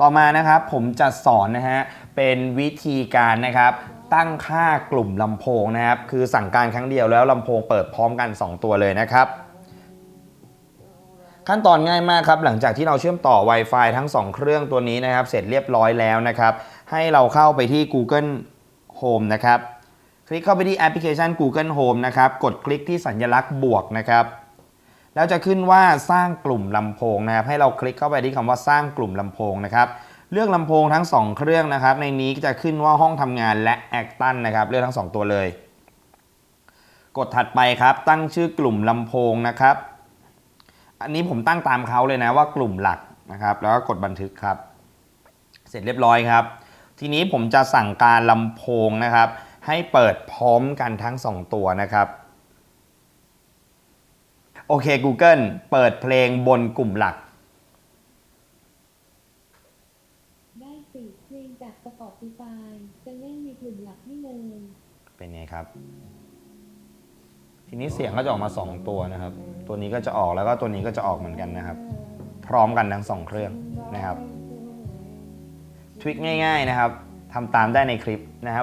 ต่อมานะครับผมจะสอนนะฮะเป็นวิธีการนะครับตั้งค่ากลุ่มลำโพงนะครับ คือสั่งการครั้งเดียวแล้วลำโพงเปิดพร้อมกัน 2 ตัวเลยนะครับ ขั้นตอนง่ายมากครับ หลังจากที่เราเชื่อมต่อ Wi-Fi ทั้ง 2 เครื่องตัวนี้นะครับ เสร็จเรียบร้อยแล้วนะครับ ให้เราเข้าไปที่ Google Home นะครับ คลิกเข้าไปที่แอปพลิเคชัน Google Home นะครับ กดคลิกที่สัญลักษณ์บวกนะครับ แล้วจะขึ้นว่าสร้างกลุ่มลำโพงนะครับให้เราคลิกเข้าไปที่คำว่าสร้างกลุ่มลำโพงนะครับเลือกลำโพงทั้ง 2 เครื่องนะครับ ในนี้จะขึ้นว่าห้องทำงานและแอคตันนะครับเลือกทั้ง 2 ตัวเลย กดถัดไปครับตั้งชื่อกลุ่มลำโพงนะครับ อันนี้ผมตั้งตามเขาเลยนะว่ากลุ่มหลักนะครับแล้วก็กดบันทึกครับ เสร็จเรียบร้อยครับ ทีนี้ผมจะสั่งการลำโพงนะครับ ให้เปิดพร้อมกันทั้ง 2 ตัวนะครับ โอเค Google เปิดเพลงบนกลุ่มหลัก ได้สิเพลงจาก Spotify จะเล่นในกลุ่มหลักให้เลยเป็นไงครับ ทีนี้เสียงก็จะออกมา 2 ตัวนะครับ ตัวนี้ก็จะออกแล้วก็ตัวนี้ก็จะออกเหมือนกันนะครับ พร้อมกันทั้ง2เครื่องนะครับทริคง่าย ๆนะครับทำตามได้ในคลิปนะครับ